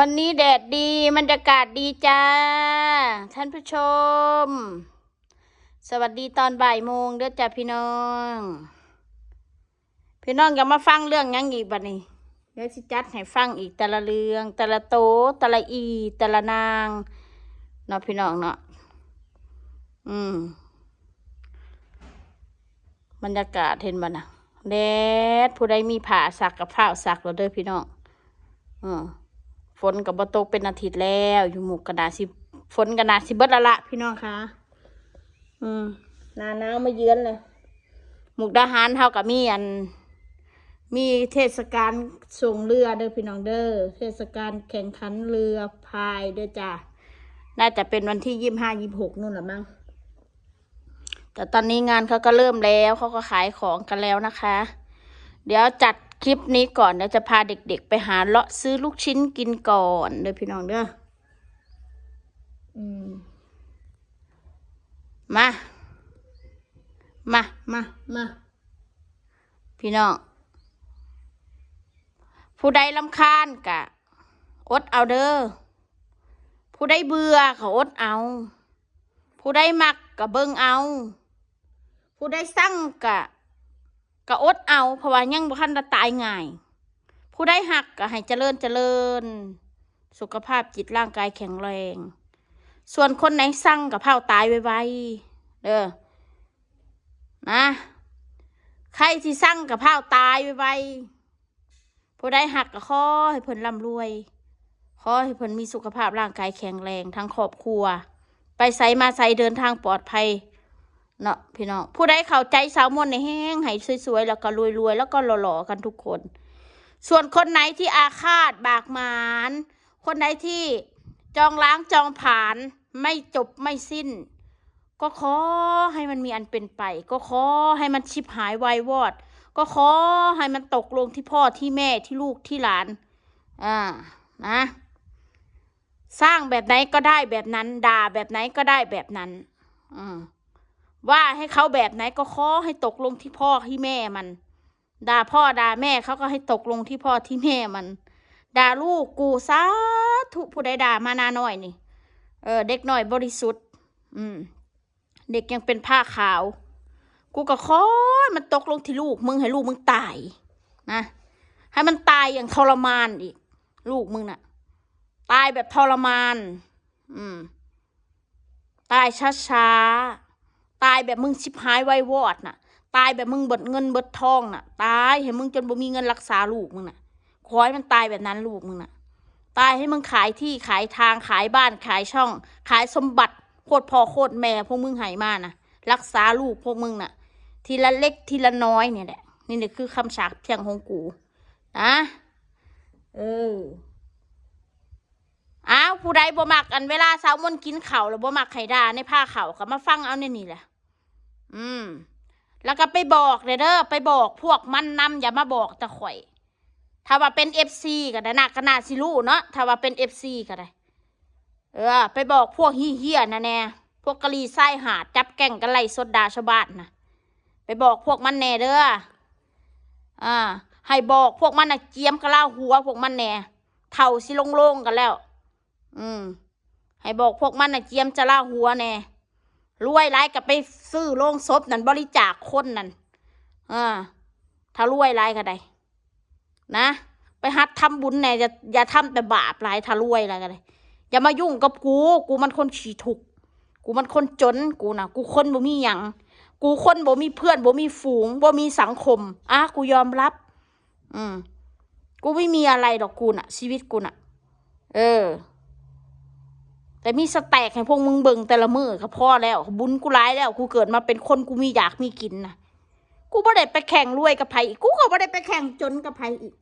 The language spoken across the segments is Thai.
วันนี้แดดดีบรรยากาศดีจ้า ท่านผู้ชม สวัสดีตอนบ่ายโมงเด้อจ้าพี่น้อง พี่น้องอย่ามาฟังเรื่องยังอีกบัดนี้ เดี๋ยวสิจัดให้ฟังอีกแต่ละเรื่อง แต่ละโตแต่ละอีแต่ละนางเนาะพี่น้องเนาะอืมบรรยากาศเห็นบ่นะแดดผู้ใดมีผ้าสักกับผ้าสักแล้วเด้อพี่น้องอืม ฝนกับบตกเป็นอาทิตย์แล้ว อยู่หมู่กระดาษสิฝนกระดาษสิเบิดละละพี่น้องคะอืมหนาหนาวมาเยือนเลยหมุกดาหารเท่ากับมีอัน มีเทศกาลส่งเรือเด้อพี่น้องเด้อเทศกาลแข่งขันเรือพายเด้อจ้าน่าจะเป็นวันที่ยี่ห้ายี่หกนู่นแหละมั้งแต่ตอนนี้งานเขาก็เริ่มแล้วเขาก็ขายของกันแล้วนะคะ เดี๋ยวจัด คลิปนี้ก่อนเดี๋ยวจะพาเด็กๆ ไปหาเลาะซื้อลูกชิ้นกินก่อนเด้อพี่น้องเด้ออืมมา มา มา มา พี่น้อง ผู้ใดลำคาญกะ อดเอาเด้อ ผู้ใดเบื่อก็อดเอา ผู้ใดมักก็เบิ่งเอา ผู้ใดสั่งกะ ก็อดเอาเพราะว่ายังบ่ทันจะตายง่าย ผู้ได้หักก็ให้เจริญเจริญ สุขภาพจิตร่างกายแข็งแรง ส่วนคนไหนสั่งกับเผาตายไวๆเด้อนะใครที่สั่งกับเผาตายไวๆผู้ได้หักก็ขอให้เพิ่นร่ำรวยขอให้เพิ่นมีสุขภาพร่างกายแข็งแรงทั้งครอบครัว ไปไสมาไสเดินทางปลอดภัย เนาะพี่น้องผู้ใดเข้าใจสาวมนในแห้งให้สวยๆแล้วก็รวยๆแล้วก็หล่อๆกันทุกคน ส่วนคนไหนที่อาฆาตบากหมาน คนไหนที่จองล้างจองผ่านไม่จบไม่สิ้น ก็ขอให้มันมีอันเป็นไป ก็ขอให้มันชิบหายวายวอด ก็ขอให้มันตกลงที่พ่อที่แม่ที่ลูกที่หลานอ่านะสร้างแบบไหนก็ได้แบบนั้น ด่าแบบไหนก็ได้แบบนั้น อืม ว่าให้เขาแบบไหนก็ขอให้ตกลงที่พ่อที่แม่มัน ด่าพ่อด่าแม่เขาก็ให้ตกลงที่พ่อที่แม่มันด่าลูกกูสาธุผู้ใดด่ามานาหน่อยนี่ เออ เด็กหน่อยบริสุทธิ์ อืม เด็กยังเป็นผ้าขาว กูก็ขอมันตกลงที่ลูกมึงให้ลูกมึงตายนะให้มันตายอย่างทรมานอีก ลูกมึงน่ะ ตายแบบทรมาน อืม ตายช้าๆ ตายแบบมึงชิบหายไววอดน่ะ ตายแบบมึงเบิดเงินเบิดทองน่ะ ตายให้มึงจนบ่มีเงินรักษาลูกมึงน่ะขอให้มันตายแบบนั้นลูกมึงน่ะ ตายให้มึงขายที่ขายทางขายบ้านขายช่อง ขายสมบัติโคตรพ่อโคตรแม่พวกมึงหายมาน่ะ รักษาลูกพวกมึงน่ะ ทีละเล็กทีละน้อยเนี่ยแหละ นี่แหละคือคำสาปเพียงของกูนะเอออ้าวผู้ใดบ่มักอันเวลาสาวมนต์กินเข้าแล้วบ่มักไข่ดาในผ้าเข่าก็มาฟังเอาในนี่แหละ อืม แล้วก็ไปบอกเด้อไปบอกพวกมันนำอย่ามาบอกตะข่อย ถ้าว่าเป็นเอฟซีก็ได้นะก็น่าสิรู้เนาะถ้าว่าเป็นเอฟซีก็ได้ เออ ไปบอกพวกเฮี้ยนะแน่พวกกะลีไส้หาดจับแก่งกันไล่สดดาชาวบ้านนะไปบอกพวกมันแน่เด้ออ่า ให้บอกพวกมันนะเจียมกะลาหัวพวกมันแน่เท่าสิโล่งๆกันแล้ว อืม ให้บอกพวกมันนะเจียมจะล่าหัวแน่ รวยไรกับไปซื้อโรงศพนั่นบริจาคคนนั่นอ่าถ้ารวยไรก็ได้นะ ไปหัดทำบุญแน่อย่าอย่าทำแต่บาปไรถ้ารวยไรก็ได้อย่ามายุ่งกับกู กูมันคนขี้ทุกกูมันคนจนกูนะกูคนบ่มีหยังกูคนบ่มีเพื่อนบ่มีฝูงบ่มีสังคมอะกูยอมรับ อืมกูไม่มีอะไรดอกกูน่ะ ชีวิตกูน่ะ เออ แต่มีสแต็กให้พวกมึงเบิ่งแต่ละมือก็พอแล้วบุญกูร้ายแล้วกูเกิดมาเป็นคนกูมีอยากมีกินนะกูไม่ได้ไปแข่งรวยกับใครอีกกูก็ไม่ได้ไปแข่งจนกับใครอีก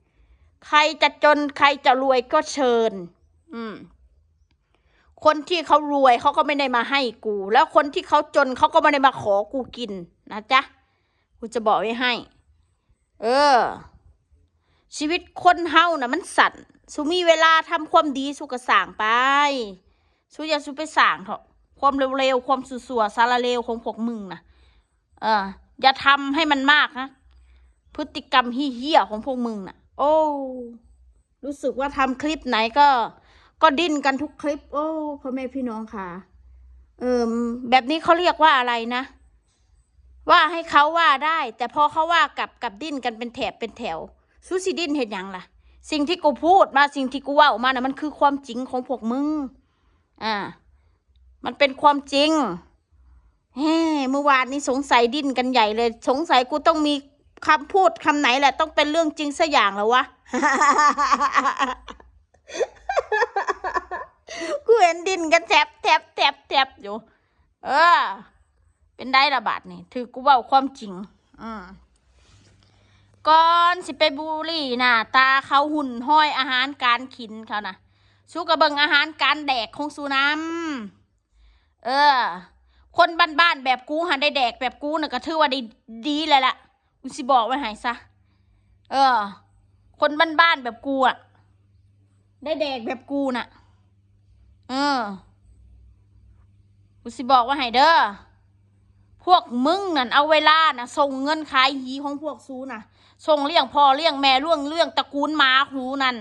ใครจะจนใครจะรวยก็เชิญ อืม คนที่เขารวยเขาก็ไม่ได้มาให้กู แล้วคนที่เขาจนเขาก็ไม่ได้มาขอกูกินนะจ๊ะกูจะบอกไว้ให้ เออ ชีวิตคนเฮานะ่ะ มันสั่นสุมีเวลาทำความดีสุกสร้างไป สู้อย่าสู้ไปสั่งเถอะความเร็วๆความสัวๆสารเลวของพวกมึงนะเออ อย่าทำให้มันมากนะพฤติกรรมเฮี้ยๆของพวกมึงนะโอ้รู้สึกว่าทำคลิปไหนก็ ก็ดิ้นกันทุกคลิป โอ้พ่อแม่พี่น้องค่ะ เออแบบนี้เขาเรียกว่าอะไรนะ ว่าให้เขาว่าได้ แต่พอเขาว่ากับกับดิ้นกันเป็นแถบเป็นแถวซูซิดิ้นเห็นยังล่ะ สิ่งที่กูพูดมาสิ่งที่กูว่าออกมานะ่ะมันคือความจริงของพวกมึง อ่า มันเป็นความจริงเฮ้เมื่อวานนี้สงสัยดิ้นกันใหญ่เลย สงสัยกูต้องมีคำพูดคำไหนแหละ ต้องเป็นเรื่องจริงสักอย่างแล้ววะ กูเห็นดิ้นกันแทบแทบแทบแทบอยู่ เออ เป็นได้ระบาดนี่ ถือกูเว่าความจริง อืมก่อนสิไปบุรีน่ะตาเขาหุ่นห้อยอาหารการขินเขานะ สู้กระเบิงอาหารการแดกของสูน้ำเออ คนบ้านๆแบบกูหันได้แดกแบบกูน่ะก็ถือว่าได้ดีเลยล่ะกูสิบอกไว้ให้ซะ เออ คนบ้านๆแบบกูอะได้แดกแบบกูน่ะ เออ กูสิบอกว่าให้เด้อ พวกมึงนั่นเอาเวลาน่ะ ส่งเงินขายหีของพวกซูน่ะ ส่งเลี้ยงพ่อเลี้ยงแม่ล่วงเรื่องตระกูลมาหูนั่น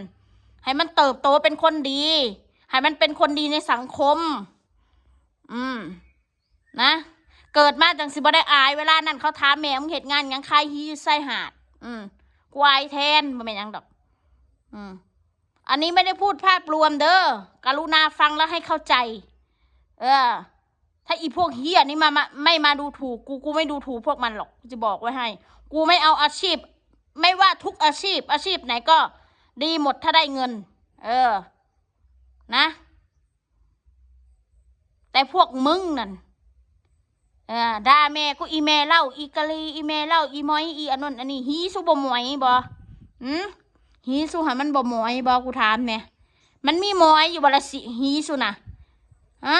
ให้มันเติบโตเป็นคนดี ให้มันเป็นคนดีในสังคม อืม นะ เกิดมาจังสิบ่ได้อาย เวลานั้นเขาถาแม่มึงเหตุงานยังขายหีอยู่หาด อืมกวายแทนบ่แม่นยังดอก อืม อันนี้ไม่ได้พูดภาพรวมเด้อกรุณาฟังแล้วให้เข้าใจ เออ ถ้าอีพวกเฮียนี่มามาไม่มาดูถูกกูกูไม่ดูถูกพวกมันหรอกกูจะบอกไว้ให้ กูไม่เอาอาชีพ ไม่ว่าทุกอาชีพ อาชีพไหนก็ ดีหมดถ้าได้เงิน เออ นะ แต่พวกมึงนั่นเออด่าแม่กูอีแม่เล่า อีกะลีอีแม่เล่า อีมอยอีอันนั้นอันนี้ฮีสุบ่หมอยบ่หืมฮีสุหามันบ่หมอยบ่กูถามแม่มันมีมอยอยู่บ่ละสิฮีสุนะฮะ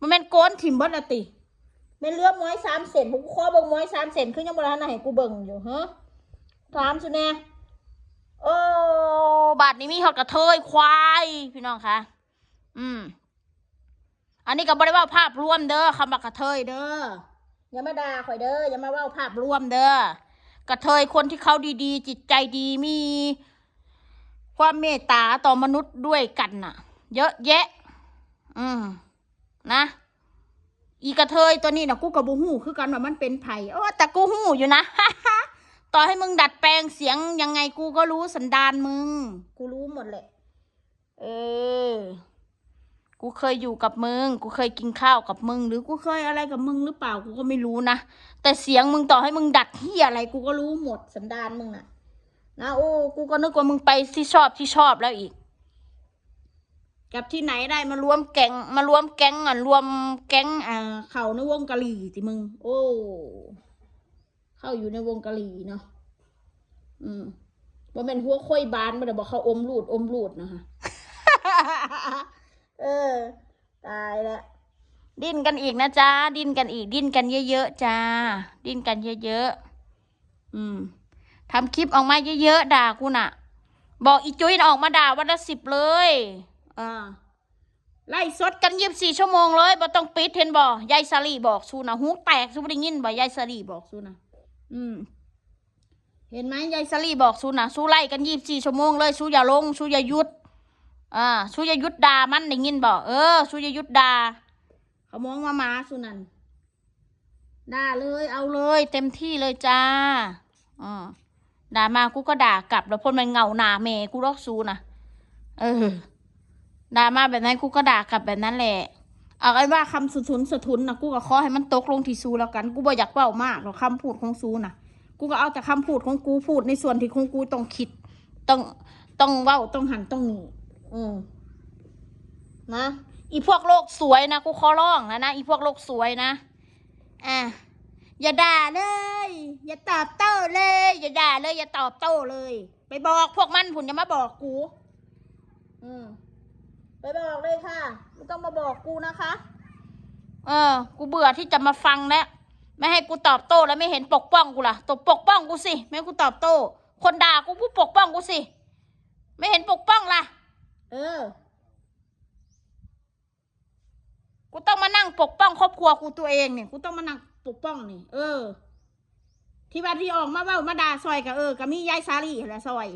มันเป็นโกนถิ่มบิดละติเป็นเรือมอยสามเซนผมข้อบ่งมอยสามเซนคือยังบ่ทันให้กูเบิ่งอยู่ฮะถามสุแน่ โอ้บาทนี้มีหอดกระเทยควายพี่น้องคะอืม อันนี้ก็บ่ได้เว่าภาพรวมเด้อคำว่ากระเทยเด้ออย่ามาด่าข่อยเด้ออย่ามาว่าภาพรวมเด้อกระเทยคนที่เขาดีๆ จิตใจดีมี ความเมตตาต่อมนุษย์ด้วยกันน่ะ เยอะแยะ อืม นะ อีกระเทยตัวนี้นะกูกับบูฮู้คือกันว่ามันเป็นไผ่โอ้แต่กูฮู้อยู่นะ ต่อให้มึงดัดแปลงเสียงยังไงกูก็รู้สันดานมึง กูรู้หมดแหละ เออ กูเคยอยู่กับมึง กูเคยกินข้าวกับมึง หรือกูเคยอะไรกับมึงหรือเปล่า กูก็ไม่รู้นะ แต่เสียงมึงต่อให้มึงดัดที่อะไร กูก็รู้หมดสันดานมึงน่ะ นะโอ้ กูก็นึกว่ามึงไปที่ชอบที่ชอบแล้วอีก กับที่ไหนได้มารวมแก๊งมารวมแก๊งอะรวมแก๊งอ่าเข้าในวงกะหรี่สิมึง โอ้ เข้าอยู่ในวงกะหรี่เนาะอืมว่าเป็นหัวค่อยบานไม่ได้บอกเขาอมรูดอมรูดนะคะเออ ตายละดิ้นกันอีกนะจ๊ะดิ้นกันอีก ดิ้นกันเยอะๆจ้า ดิ้นกันเยอะๆอืมทำคลิปออกมาเยอะๆด่ากูน่ะ บอกอีจุ้ยออกมาด่าวันละสิบเลยอ่าไล่สดกันยีิบสี่ชั่วโมงเลยบ่ต้องปิดเห็นบ่ยายสาลีบอกซูนะหูแตกซูบ่ได้ยินบ่ยายสาลีบอกซูนะ อืม เห็นไหมยายสลีบอกซูนะซูไล่กันยีิบสี่ชั่วโมงเลยซูอย่าลงซูอย่าหยุด อ่าซูอย่าหยุดด่ามันได้ยินบ่เออซูอย่าหยุดด่าเขามองมามาซูนันด่าเลยเอาเลย เต็มที่เลยจ้าอ่าด่ามากูก็ด่ากลับ แล้วพ่นมันเหงาหนาเมกูรอกซูนะเออด่ามาแบบนั้นกูก็ด่ากลับแบบนั้นแหละ เอาไอ้ว่าคำสุทุนสะทุนนะกูก็ขอให้มันตกลงที่ซูแล้วกัน กูบ่อยากเว้ามากหรอกคำพูดของซูนะกูก็เอาแต่คำพูดของกูพูดในส่วนที่ของกูต้องคิด ต้องต้องเว้าต้องหันต้องหนีอืมนะอีพวกโลกสวยนะกูขอร้องนะนะอีพวกโลกสวยนะอะอย่าด่าเลย อย่าตอบโต้เลย อย่าด่าเลย อย่าตอบโต้เลย ไปบอกพวกมันผุนอย่ามาบอกกู อืมไปบอกเลยค่ะ ไม่ต้องมาบอกกูนะคะ เออ กูเบื่อที่จะมาฟังแล้ว ไม่ให้กูตอบโต้แล้วไม่เห็นปกป้องกูล่ะตบปกป้องกูสิ ไม่ให้กูตอบโต้ คนด่ากูผู้ปกป้องกูสิ ไม่เห็นปกป้องล่ะ เออ กูต้องมานั่งปกป้องครอบครัวกูตัวเองเนี่ย กูต้องมานั่งปกป้องนี่ เออ ที่ว่าที่ออกมาเว่ามาด่าซอยกับเออกับมียายสาลีแหละซอย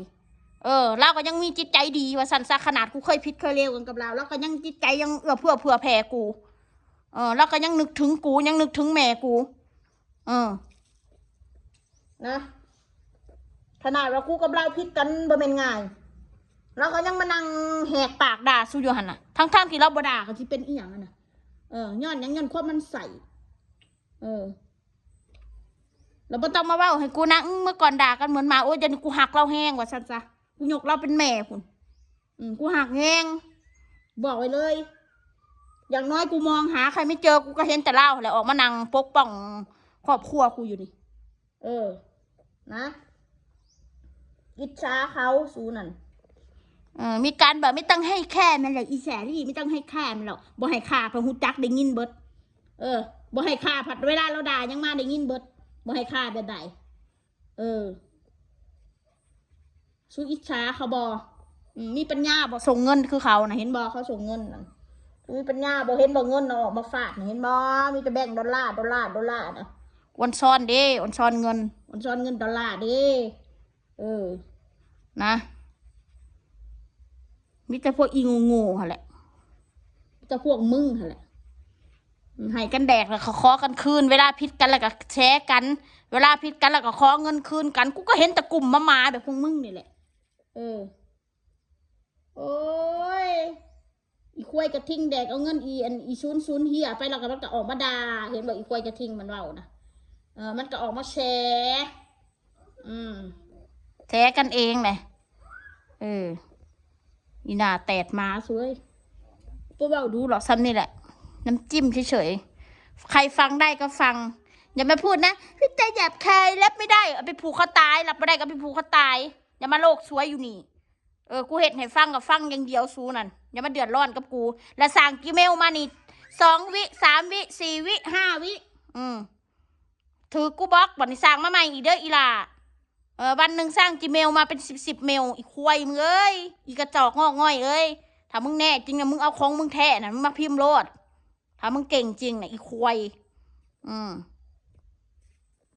เออเราก็ยังมีจิตใจดีว่าสันซะขนาดกูเคยผิดเคยเลวกันกับเราแล้วก็ยังจิตใจยังเอื้อเพื่อเผื่อแผ่กู เออแล้วก็ยังนึกถึงกูยังนึกถึงแม่กู เออ นะขนาดว่ากูกับเราผิดกันบ่เป็นง่ายเราก็ยังมานั่งแหกปากด่าสู้อยู่หันน่ะทั้งๆที่เราบ่ด่าก็ที่เป็นอีหยังอะน่ะเออย้อนยังย้อนความมันใส่เออเราบ่ต้องมาเว้าให้กูนะเมื่อก่อนด่ากันเหมือนมาโอ้ยเดี๋ยวนี้กูหักเราแห้งว่าซั่นซะ กูยกเราเป็นแม่พุ่นอืมกูหักแห้งบอกไว้เลย อย่างน้อยกูมองหาใครไม่เจอกูก็เห็นแต่เล่าแหละออกมานั่งปกป้องครอบครัวกูอยู่นี่ เออ นะอิจฉาเขาสูนั่นเออมีการแบบไม่ต้องให้แค่มันหรอกอีแสรี่ไม่ต้องให้แค่มันหรอกบ่ให้ค่าเพราะหูจักได้ยินเบิด เออบ่ให้ค่าผัดเวลาเราด่ายังมาได้ยินเบิดบ่ให้ค่าแบบใดเออ สู้อิจฉาเขาบอมมีปัญญาบอส่งเงินคือเขานะเห็นบอเขาส่งเงินนะมีปัญญาบอเห็นบอเงินเอาออกมาฝากนะเห็นบอมีแต่แบ่งค์ดอลลาร์ดอลลาร์ดอลลาร์นะวันซ้อนเด้วันซ้อนเงินวันซ้อนเงินดอลลาร์เด้เออ นะมีแต่พวกอีงูงูๆหั่นแหละมีแต่พวกมึงหั่นแหละให้กันแดกแล้วเขาขอกันคืนเวลาพิดกันแล้วก็แชร์กัน เวลาพิดกันแล้วก็ขอเงินคืนกัน กูก็เห็นแต่กลุ่มมามาแบบพวกมึงนี่แหละ เออ โอ้ย อีควายกระทิงแดกเอาเงินอีอันอีชุนชุนเฮียไปแล้วก็มันก็ออกมาดาเห็นบอกอีควายกระทิงมันเล่านะเออ มันก็ออกมาแชร์อืมแชร์กันเองเลยเอออีนาแตดมาสวยพวกเราดูหรอกซ้ำนี่แหละ น้ำจิ้มเฉยๆ ใครฟังได้ก็ฟัง อย่ามาพูดนะพี่ใจหยาบคายรับไม่ได้ เอาไปผูกคอตายรับไม่ได้ก็ไปผูกคอตาย อย่ามาโลกสวยอยู่นี่ เออ กูเห็ดให้ฟังกับฟังอย่างเดียวซูนั่น อย่ามาเดือดร้อนกับกู แล้วสั่งกีเมลมานี่สองวิสามวิสี่วิห้าวิ อืม ถือกูบล็อกบันนี้สั่งมาใหม่อีเด้ออีหลาเออวันหนึ่งสร้างจีเมลมาเป็นสิบสิบเมลอีควายมึงเอ้ยอีกระจอกงอกง่อยเอ้ยถ้ามึงแน่จริงนะมึงเอาของมึงแท้นะมึงมาพิมพ์โลดถ้ามึงเก่งจริงนะอีควายอืม